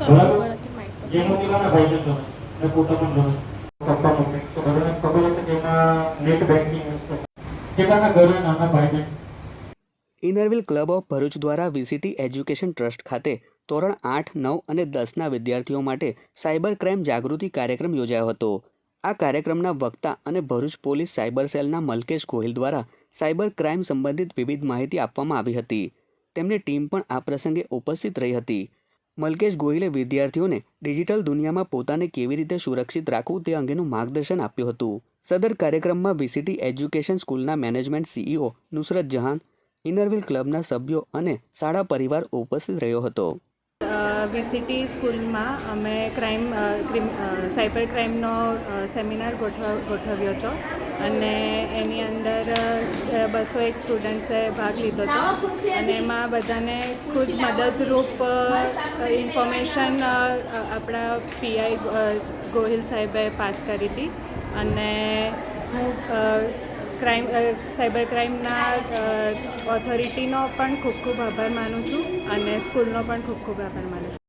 બરાબર? નથી માહિતી ભાઈને ગમે ને પોતા ગમે પપ્પા મમ્મી. તો બધાને ખબર હશે કે એમાં નેટ બેન્કિંગ યુઝ કેટલાના ઘરે નાના ભાઈને. ઇનરવિલ ક્લબ ઓફ ભરૂચ દ્વારા વીસીટી એજ્યુકેશન ટ્રસ્ટ ખાતે ધોરણ આઠ નવ અને દસના વિદ્યાર્થીઓ માટે સાયબર ક્રાઇમ જાગૃતિ કાર્યક્રમ યોજાયો હતો. આ કાર્યક્રમના વક્તા અને ભરૂચ પોલીસ સાયબર સેલના મલકેશ ગોહિલ દ્વારા સાયબર ક્રાઇમ સંબંધિત વિવિધ માહિતી આપવામાં આવી હતી. તેમની ટીમ પણ આ પ્રસંગે ઉપસ્થિત રહી હતી. મલકેશ ગોહિલે વિદ્યાર્થીઓને ડિજિટલ દુનિયામાં પોતાને કેવી રીતે સુરક્ષિત રાખવું તે અંગેનું માર્ગદર્શન આપ્યું હતું. સદર કાર્યક્રમમાં વીસીટી એજ્યુકેશન સ્કૂલના management CEO Nusrat Jahan, Inner Wheel ક્લબના સભ્યો અને શાળા પરિવાર ઉપસ્થિત રહ્યો હતો. વીસીટી સ્કૂલમાં અમે ક્રાઇમ સાયબર ક્રાઇમનો સેમિનાર ગોઠવ, ગોઠવ્યો હતો. અને એની અંદર બસો એક સ્ટુડન્ટ્સે ભાગ લીધો હતો. અને એમાં બધાને ખુદ મદદરૂપ ઇન્ફોર્મેશન આપણા પીઆઈ ગોહિલ સાહેબે પાસ કરી હતી. અને હું ક્રાઇમ સાયબર ક્રાઇમના ઓથોરિટીનો પણ ખૂબ ખૂબ આભાર માનું છું. અને સ્કૂલનો પણ ખૂબ ખૂબ આભાર માનું છું.